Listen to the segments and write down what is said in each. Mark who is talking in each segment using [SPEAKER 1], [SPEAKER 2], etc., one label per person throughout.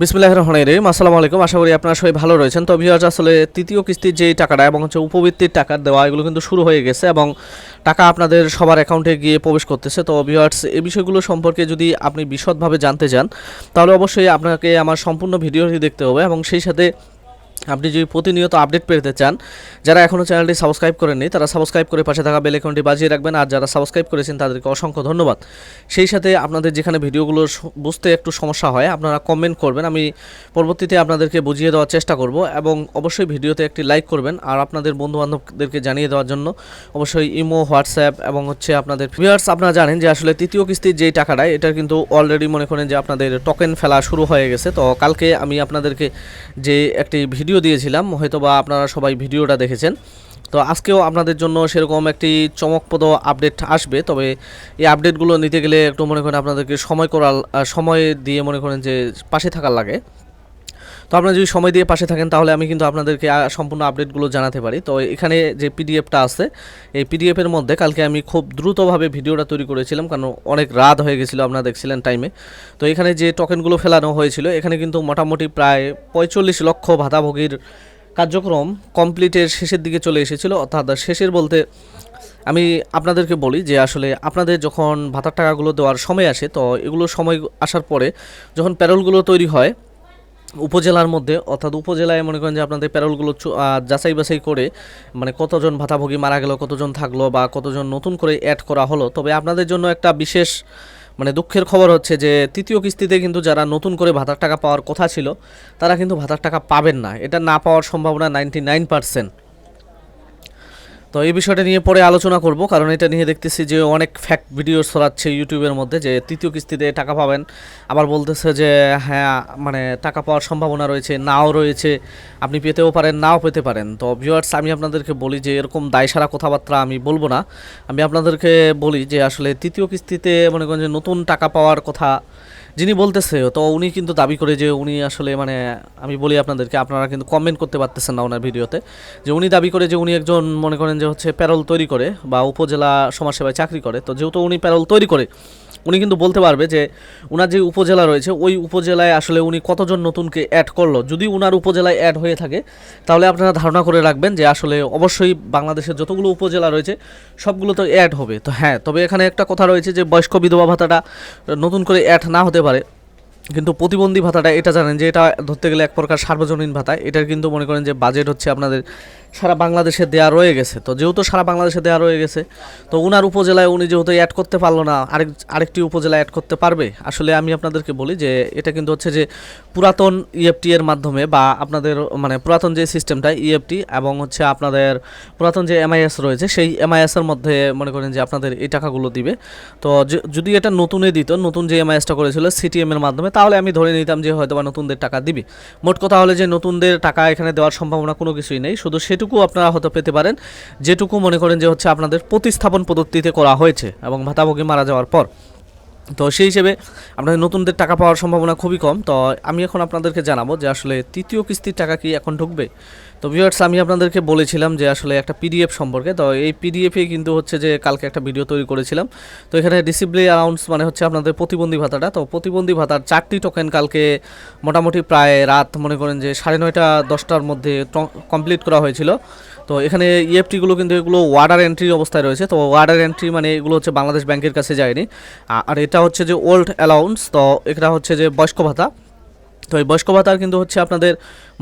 [SPEAKER 1] বিসমিল্লাহ রহমান রহিম। আসসালামু আলাইকুম। আশা করি আপনারা সবাই ভালো রয়েছেন। তো ভিউয়ার্স আসলে তৃতীয় কিস্তির যে টাকাটা এবং হচ্ছে উপবৃত্তির টাকা দেওয়া, এগুলো কিন্তু শুরু হয়ে গেছে এবং টাকা আপনাদের সবার অ্যাকাউন্টে গিয়ে প্রবেশ করতেছে। তো ভিউয়ার্স এই বিষয়গুলো সম্পর্কে যদি আপনি বিশদভাবে জানতে চান, তাহলে অবশ্যই আপনাকে আমার সম্পূর্ণ ভিডিওটি দেখতে হবে এবং সেই সাথে আপনি যদি প্রতিনিয়ত আপডেট পেতে চান, যারা এখনও চ্যানেলটি সাবস্ক্রাইব করেননি, তারা সাবস্ক্রাইব করে পাশে থাকা বেল আইকনটি বাজিয়ে রাখবেন। আর যারা সাবস্ক্রাইব করেছেন, তাদেরকে অসংখ্য ধন্যবাদ। সেই সাথে আপনাদের যেখানে ভিডিওগুলো বুঝতে একটু সমস্যা হয়, আপনারা কমেন্ট করবেন। আমি পরবর্তীতে আপনাদেরকে বুঝিয়ে দেওয়ার চেষ্টা করব এবং অবশ্যই ভিডিওতে একটি লাইক করবেন। আর আপনাদের বন্ধুবান্ধবদেরকে জানিয়ে দেওয়ার জন্য অবশ্যই ইমো, হোয়াটসঅ্যাপ এবং হচ্ছে আপনাদের ভিউয়ার্স, আপনারা জানেন যে আসলে তৃতীয় কিস্তির যেই টাকাটা এটা কিন্তু অলরেডি মনে করেন যে আপনাদের টোকেন ফেলা শুরু হয়ে গেছে। তো কালকে আমি আপনাদেরকে যে একটি ভিডিও দিয়েছিলাম, হয়তোবা আপনারা সবাই ভিডিওটা দেখেছেন। তো আজকেও আপনাদের জন্য সেরকম একটি চমকপ্রদ আপডেট আসবে, তবে এই আপডেটগুলো নিতে গেলে একটু মনে করেন আপনাদেরকে সময় করার সময় দিয়ে মনে করেন যে পাশে থাকার লাগে। তো আপনারা যদি সময় দিয়ে পাশে থাকেন, তাহলে আমি কিন্তু আপনাদেরকে সম্পূর্ণ আপডেটগুলো জানাতে পারি। তো এখানে যে পিডিএফটা আছে, এই পিডিএফের মধ্যে কালকে আমি খুব দ্রুতভাবে ভিডিওটা তৈরি করেছিলাম, কারণ অনেক রাত হয়ে গেছিল আপনারা দেখছিলেন টাইমে তো এখানে যে টোকেনগুলো ফেলানো হয়েছিল, এখানে কিন্তু মোটামুটি প্রায় পঁয়তাল্লিশ লক্ষ ভাতাভোগীর কার্যক্রম কমপ্লিটের শেষের দিকে চলে এসেছিল। অর্থাৎ শেষের বলতে আমি আপনাদেরকে বলি যে আসলে আপনাদের যখন ভাতার টাকাগুলো দেওয়ার সময় আসে, তো এগুলো সময় আসার পরে যখন প্যারোলগুলো তৈরি হয় উপজেলার মধ্যে, অর্থাৎ উপজেলায় মনে করেন যে আপনাদের প্যারোলগুলো যাচাই বাছাই করে মানে কতজন ভাতাভোগী মারা গেল, কতজন থাকল বা কতজন নতুন করে অ্যাড করা হলো, তবে আপনাদের জন্য একটা বিশেষ মানে দুঃখের খবর হচ্ছে যে তৃতীয় কিস্তিতে কিন্তু যারা নতুন করে ভাতার টাকা পাওয়ার কথা ছিল, তারা কিন্তু ভাতার টাকা পাবেন না। এটা না পাওয়ার সম্ভাবনা নাইনটি নাইন পার্সেন্ট তো এই বিষয়টা নিয়ে পরে আলোচনা করব, কারণ এটা নিয়ে দেখতেছি যে অনেক ফ্যাক্ট ভিডিও ছড়াচ্ছে ইউটিউবের মধ্যে যে তৃতীয় কিস্তিতে টাকা পাবেন। আবার বলতেছে যে হ্যাঁ মানে টাকা পাওয়ার সম্ভাবনা রয়েছে, নাও রয়েছে, আপনি পেতেও পারেন, নাও পেতে পারেন। তো ভিউয়ার্স আমি আপনাদেরকে বলি যে এরকম দায়সারা কথাবার্তা আমি বলব না। আমি আপনাদেরকে বলি যে আসলে তৃতীয় কিস্তিতে মনে করেন যে নতুন টাকা পাওয়ার কথা যিনি বলতেছে, তো উনি কিন্তু দাবি করে যে উনি আসলে মানে আমি বলি আপনাদেরকে, আপনারা কিন্তু কমেন্ট করতে পারতেছেন না ওনার ভিডিওতে, যে উনি দাবি করে যে উনি একজন মনে করেন যে হচ্ছে প্যারল তৈরি করে বা উপজেলা সমাজসেবায় চাকরি করে। তো যেহেতু উনি প্যারল তৈরি করে উনি কিন্তু বলতে পারবে যে ওনার যে উপজেলা রয়েছে, ওই উপজেলায় আসলে উনি কতজন নতুনকে অ্যাড করল। যদি উনার উপজেলায় অ্যাড হয়ে থাকে, তাহলে আপনারা ধারণা করে রাখবেন যে আসলে অবশ্যই বাংলাদেশের যতগুলো উপজেলা রয়েছে, সবগুলো তো অ্যাড হবে। তো হ্যাঁ তবে এখানে একটা কথা রয়েছে যে বয়স্ক বিধবা ভাতাটা নতুন করে অ্যাড না হতে পারে। কিন্তু প্রতিবন্ধী ভাতাটা, এটা জানেন যে এটা ধরতে গেলে এক প্রকার সার্বজনীন ভাতা। এটার কিন্তু মনে করেন যে বাজেট হচ্ছে আপনাদের সারা বাংলাদেশে দেয়া রয়ে গেছে। তো যেহেতু সারা বাংলাদেশে দেয়া রয়ে গেছে, তো উনার উপজেলায় উনি যেহেতু অ্যাড করতে পারল না, আরেক, আরেকটি উপজেলায় অ্যাড করতে পারবে? আসলে আমি আপনাদেরকে বলি যে, এটা কিন্তু হচ্ছে যে পুরাতন ইএফটি এর মাধ্যমে বা আপনাদের মানে পুরাতন যে সিস্টেমটা ইএফটি এবং হচ্ছে আপনাদের পুরাতন যে এমআইএস রয়েছে, সেই এমআইএস এর মধ্যে মনে করেন যে আপনাদের এই টাকাগুলো দিবে। তো যদি এটা নতুনে দিত, নতুন যে এমআইএসটা করেছিল সিটিএম এর মাধ্যমে, তাহলে আমি ধরে নিতাম যে হয়তো বা নতুনদের টাকা দিবে। মোট কথা হলে যে নতুনদের টাকা এখানে দেওয়ার সম্ভাবনা কোনো কিছুই নেই, শুধু সেটুকু আপনারা হয়তো পেতে পারেন। যেটুকু মনে করেন যে হচ্ছে আপনাদের প্রতিস্থাপন পদ্ধতিতে করা হয়েছে এবং ভাতাভোগী মারা যাওয়ার পর। তো সেই হিসেবে আপনাদের নতুনদের টাকা পাওয়ার সম্ভাবনা খুবই কম। তো আমি এখন আপনাদেরকে জানাব যে আসলে তৃতীয় কিস্তির টাকা কি এখন ঢুকবে? তো ভিউয়ার্স আমি আপনাদেরকে বলেছিলাম যে আসলে একটা পিডিএফ সম্পর্কে, তো এই পিডিএফে কিন্তু হচ্ছে যে কালকে একটা ভিডিও তৈরি করেছিলাম। তো এখানে ডিসিপ্লি অ্যালাউন্স মানে হচ্ছে আপনাদের প্রতিবন্ধী ভাতাটা। তো প্রতিবন্ধী ভাতার চারটি টোকেন কালকে মোটামুটি প্রায় রাত মনে করেন যে সাড়ে নয়টা, দশটার মধ্যে কমপ্লিট করা হয়েছিল। তো এখানে ইএফটিগুলো কিন্তু এগুলো ওয়ার্ডার এন্ট্রি অবস্থায় রয়েছে। তো ওয়ার্ডার এন্ট্রি মানে এগুলো হচ্ছে বাংলাদেশ ব্যাংকের কাছে যায়নি। আর এটা হচ্ছে যে ওল্ড অ্যালাউন্স তো এটা হচ্ছে যে বয়স্ক ভাতা। তো এই বয়স্ক ভাতার কিন্তু হচ্ছে আপনাদের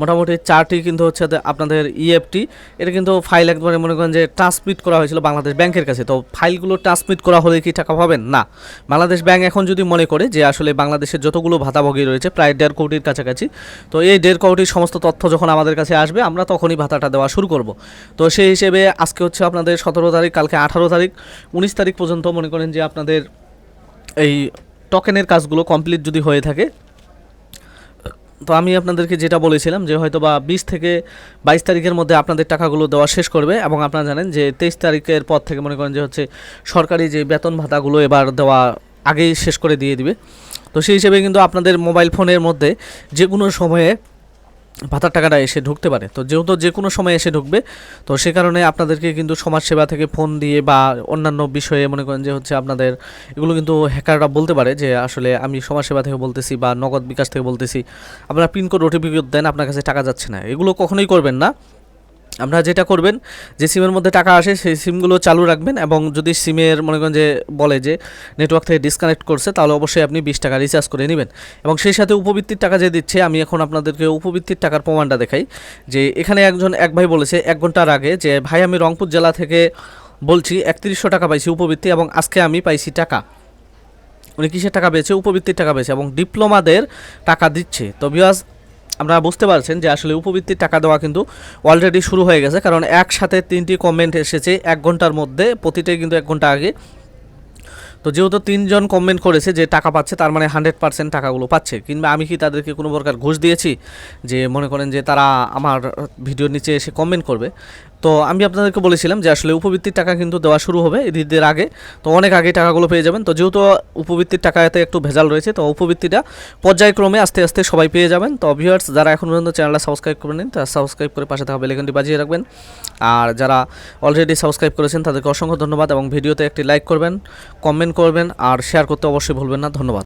[SPEAKER 1] মোটামুটি চারটি কিন্তু হচ্ছে আপনাদের ইএফটি এটা কিন্তু ফাইল একবারে মনে করেন যে ট্রান্সমিট করা হয়েছিল বাংলাদেশ ব্যাংকের কাছে। তো ফাইলগুলো ট্রান্সমিট করা হলে কি টাকা পাবেন? না। বাংলাদেশ ব্যাংক এখন যদি মনে করে যে আসলে বাংলাদেশের যতগুলো ভাতাভোগী রয়েছে, প্রায় দেড় কোটির কাছাকাছি, তো এই দেড় কোটির সমস্ত তথ্য যখন আমাদের কাছে আসবে, আমরা তখনই ভাতাটা দেওয়া শুরু করব। তো সেই হিসেবে আজকে হচ্ছে আপনাদের সতেরো তারিখ, কালকে আঠারো তারিখ, উনিশ তারিখ পর্যন্ত মনে করেন যে আপনাদের এই টোকেনের কাজগুলো কমপ্লিট যদি হয়ে থাকে তো আমি আপনাদেরকে যেটা বলেছিলাম যে হয়তো বা বিশ থেকে বাইশ তারিখের মধ্যে আপনাদের টাকাগুলো দেওয়া শেষ করবে এবং আপনারা জানেন যে তেইশ তারিখের পর থেকে মনে করেন যে হচ্ছে সরকারি যে বেতন ভাতাগুলো এবার দেওয়া আগেই শেষ করে দিয়ে দিবে। তো সেই হিসেবে কিন্তু আপনাদের মোবাইল ফোনের মধ্যে যে কোনো সময়ে ভাতার টাকাটা এসে ঢুকতে পারে। তো যেহেতু যে কোনো সময় এসে ঢুকবে, তো সে কারণে আপনাদেরকে কিন্তু সমাজসেবা থেকে ফোন দিয়ে বা অন্যান্য বিষয়ে মনে করেন যে হচ্ছে আপনাদের এগুলো কিন্তু হ্যাকাররা বলতে পারে যে আসলে আমি সমাজসেবা থেকে বলতেছি বা নগদ বিকাশ থেকে বলতেছি। আপনারা পিনকোড, ওটিপি দেন, আপনার কাছে টাকা যাচ্ছে না। এগুলো কখনোই করবেন না। আপনারা যেটা করবেন, যে সিমের মধ্যে টাকা আসে, সেই সিমগুলো চালু রাখবেন এবং যদি সিমের মনে করেন যে বলে যে নেটওয়ার্ক থেকে ডিসকানেক্ট করছে, তাহলে অবশ্যই আপনি বিশ টাকা রিচার্জ করে নেবেন। এবং সেই সাথে উপবৃত্তির টাকা যে দিচ্ছে, আমি এখন আপনাদেরকে উপবৃত্তির টাকার প্রমাণটা দেখাই। যে এখানে একজন, এক ভাই বলেছে, এক ঘণ্টার আগে যে, ভাই, আমি রংপুর জেলা থেকে বলছি, একত্রিশশো টাকা পাইছি উপবৃত্তি এবং আজকে আমি পাইছি টাকা। উনি কিসের টাকা পেয়েছে? উপবৃত্তির টাকা পেয়েছে এবং ডিপ্লোমাদের টাকা দিচ্ছে। তো বিয়াস আপনারা বুঝতে পারছেন যে আসলে উপবৃত্তির টাকা দেওয়া কিন্তু অলরেডি শুরু হয়ে গেছে, কারণ একসাথে তিনটি কমেন্ট এসেছে এক ঘণ্টার মধ্যে, প্রতিটাই কিন্তু এক ঘণ্টা আগে। তো যেহেতু তিনজন কমেন্ট করেছে যে টাকা পাচ্ছে, তার মানে হান্ড্রেড পার্সেন্ট টাকাগুলো পাচ্ছে। কিংবা আমি কি তাদেরকে কোনো প্রকার ঘুষ দিয়েছি? যে মনে করেন যে তারা আমার ভিডিওর নিচে এসে কমেন্ট করবে। তো আমি আপনাদেরকে বলেছিলাম যে আসলে উপবৃত্তির টাকা কিন্তু দেওয়া শুরু হবে ঈদের আগে। তো অনেক আগে টাকাগুলো পেয়ে যাবেন। তো যেহেতু উপবৃত্তির টাকাতে একটু ভেজাল রয়েছে, তো উপবৃত্তিটা পর্যায়ক্রমে আস্তে আস্তে সবাই পেয়ে যাবেন। তো ভিউয়ার্স যারা এখন পর্যন্ত চ্যানেলটা সাবস্ক্রাইব করে নিন তারা সাবস্ক্রাইব করে পাশে থাকা বেলেকনটি বাজিয়ে রাখবেন। আর যারা অলরেডি সাবস্ক্রাইব করেছেন, তাদেরকে অসংখ্য ধন্যবাদ এবং ভিডিওতে একটি লাইক করবেন কমেন্ট করবেন, আর শেয়ার করতে অবশ্যই ভুলবেন না। ধন্যবাদ।